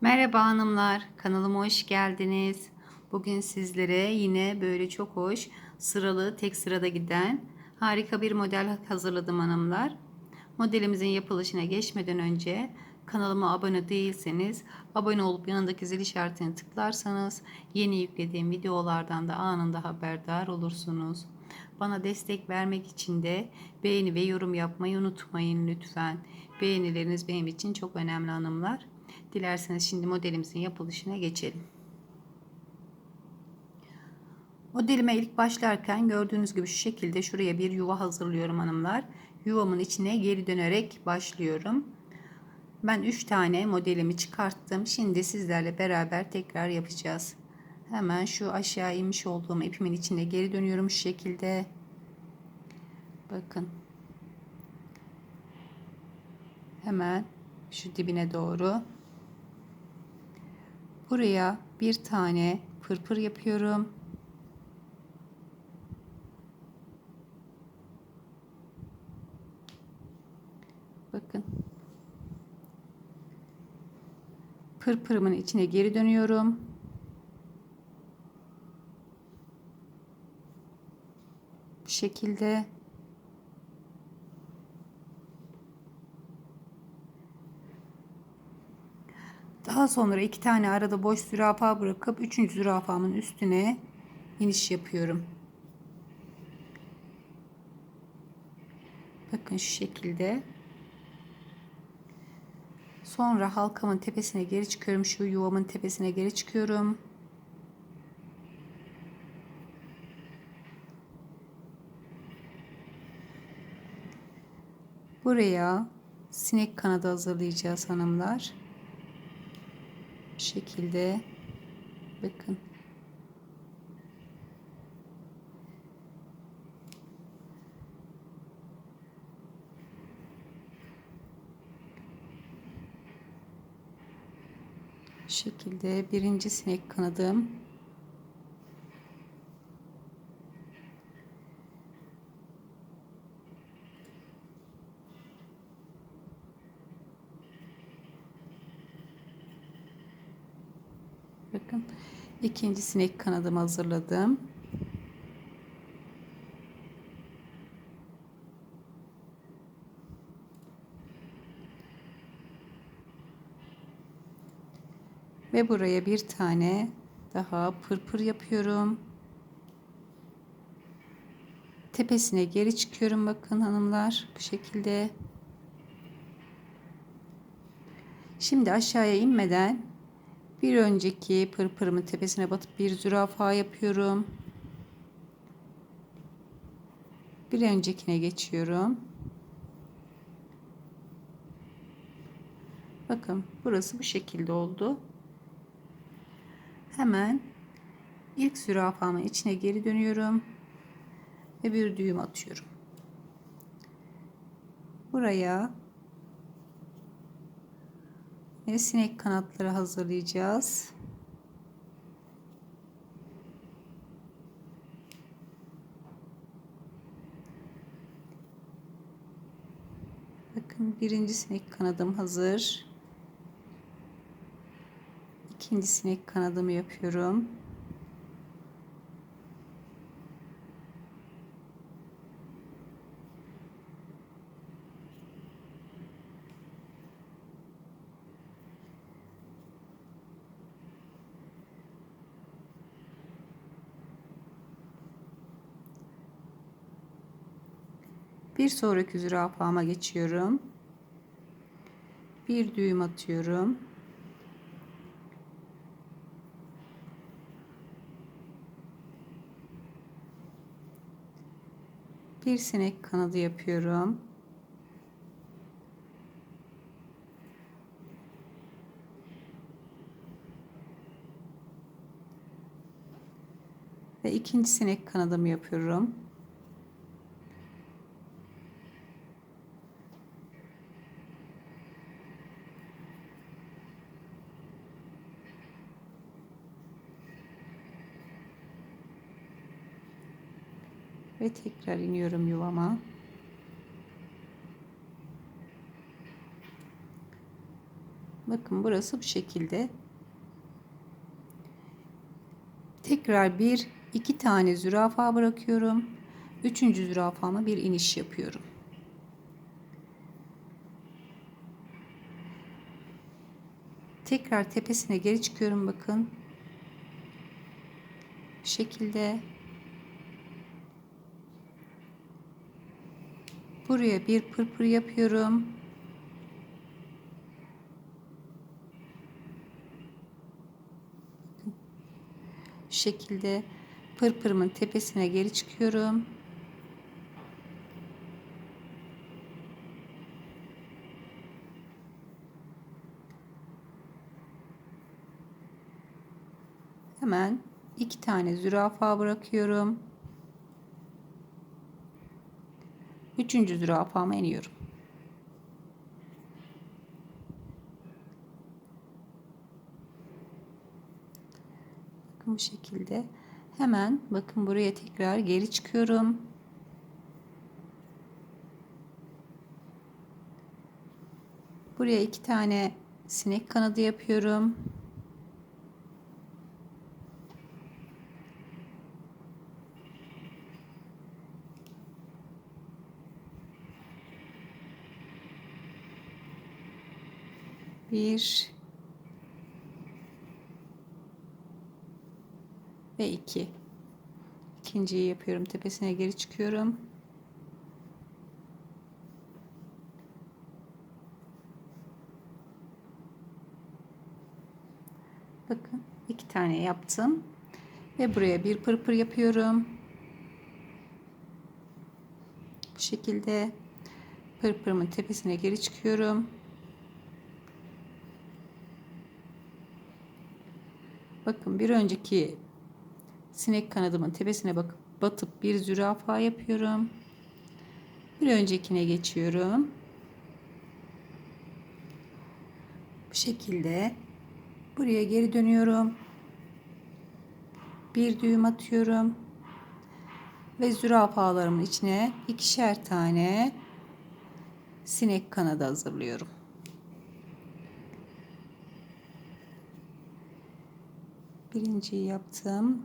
Merhaba hanımlar, kanalıma hoş geldiniz. Bugün sizlere yine böyle çok hoş, sıralı, tek sırada giden harika bir model hazırladım hanımlar. Modelimizin yapılışına geçmeden önce kanalıma abone değilseniz abone olup yanındaki zil işaretini tıklarsanız yeni yüklediğim videolardan da anında haberdar olursunuz. Bana destek vermek için de beğeni ve yorum yapmayı unutmayın lütfen. Beğenileriniz benim için çok önemli hanımlar. Dilerseniz şimdi modelimizin yapılışına geçelim. Modelime ilk başlarken gördüğünüz gibi şu şekilde şuraya bir yuva hazırlıyorum hanımlar. Yuvamın içine geri dönerek başlıyorum. Ben 3 tane modelimi çıkarttım. Şimdi sizlerle beraber tekrar yapacağız. Hemen şu aşağı inmiş olduğum ipimin içine geri dönüyorum şu şekilde. Bakın. Hemen şu dibine doğru. Buraya bir tane pırpır yapıyorum. Bakın. Pırpırımın içine geri dönüyorum. Bu şekilde Daha sonra iki tane arada boş zürafa bırakıp üçüncü zürafamın üstüne iniş yapıyorum. Bakın şu şekilde. Sonra halkamın tepesine geri çıkıyorum. Şu yuvamın tepesine geri çıkıyorum. Buraya sinek kanadı hazırlayacağız hanımlar. Şekilde bakın. Şekilde birinci sinek kanadım Bakın ikinci sinek kanadımı hazırladım. Ve buraya bir tane daha pırpır yapıyorum. Tepesine geri çıkıyorum bakın hanımlar bu şekilde. Şimdi aşağıya inmeden bir önceki pırpırımın tepesine batıp bir zürafa yapıyorum. Bir öncekine geçiyorum. Bakın burası bu şekilde oldu. Hemen ilk zürafamın içine geri dönüyorum ve bir düğüm atıyorum. Buraya ve sinek kanatları hazırlayacağız. Bakın birinci sinek kanadım hazır. İkinci sinek kanadımı yapıyorum. Bir sonraki zürafama geçiyorum. Bir düğüm atıyorum. Bir sinek kanadı yapıyorum. Ve ikinci sinek kanadımı yapıyorum. Ve tekrar iniyorum yuvama. Bakın burası bu şekilde. Tekrar bir iki tane zürafa bırakıyorum. Üçüncü zürafama bir iniş yapıyorum. Tekrar tepesine geri çıkıyorum bakın. Bu şekilde. Buraya bir pırpır yapıyorum. Şu şekilde pırpırımın tepesine geri çıkıyorum. Hemen iki tane zürafa bırakıyorum. Üçüncü zürafama iniyorum. Bakın bu şekilde. Hemen bakın buraya tekrar geri çıkıyorum. Buraya iki tane sinek kanadı yapıyorum. Bir ve iki. İkinciyi yapıyorum. Tepesine geri çıkıyorum. Bakın iki tane yaptım. Ve buraya bir pırpır yapıyorum. Bu şekilde pırpırımın tepesine geri çıkıyorum. Bakın bir önceki sinek kanadımın tepesine bakıp batıp bir zürafa yapıyorum. Bir öncekine geçiyorum. Bu şekilde buraya geri dönüyorum. Bir düğüm atıyorum. Ve zürafalarımın içine ikişer tane sinek kanadı hazırlıyorum. Birinciyi yaptım.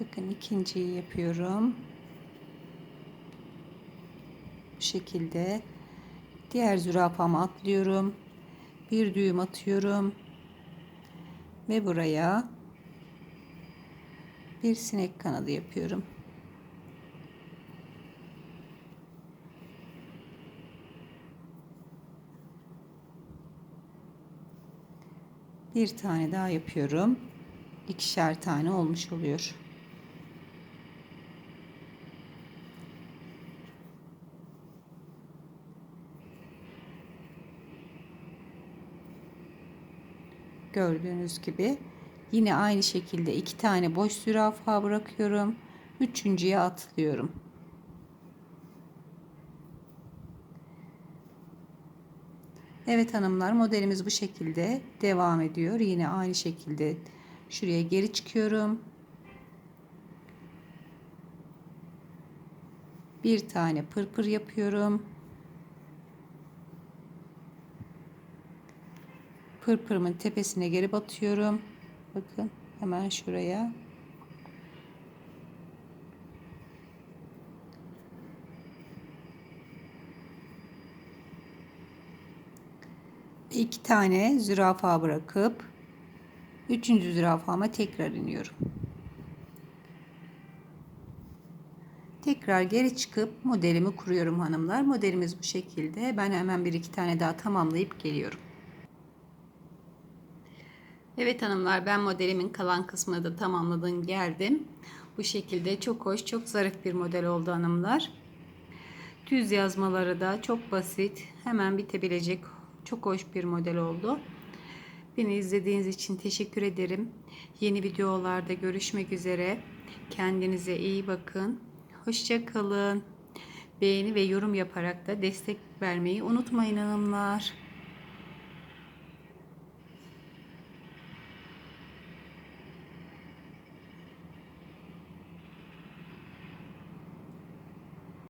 Bakın ikinciyi yapıyorum. Bu şekilde diğer zürafama atlıyorum. Bir düğüm atıyorum. Ve buraya bir sinek kanadı yapıyorum. Bir tane daha yapıyorum. İkişer tane olmuş oluyor. Gördüğünüz gibi yine aynı şekilde iki tane boş zürafa bırakıyorum. Üçüncüye atlıyorum. Evet hanımlar modelimiz bu şekilde devam ediyor. Yine aynı şekilde şuraya geri çıkıyorum. Bir tane pırpır yapıyorum. Pırpırımın tepesine geri batıyorum. Bakın hemen şuraya. İki tane zürafa bırakıp üçüncü zürafama tekrar iniyorum. Tekrar geri çıkıp modelimi kuruyorum hanımlar. Modelimiz bu şekilde. Ben hemen bir iki tane daha tamamlayıp geliyorum. Evet hanımlar ben modelimin kalan kısmını da tamamladım geldim. Bu şekilde çok hoş çok zarif bir model oldu hanımlar. Düz yazmaları da çok basit hemen bitebilecek çok hoş bir model oldu. Beni izlediğiniz için teşekkür ederim. Yeni videolarda görüşmek üzere. Kendinize iyi bakın. Hoşça kalın. Beğeni ve yorum yaparak da destek vermeyi unutmayın hanımlar.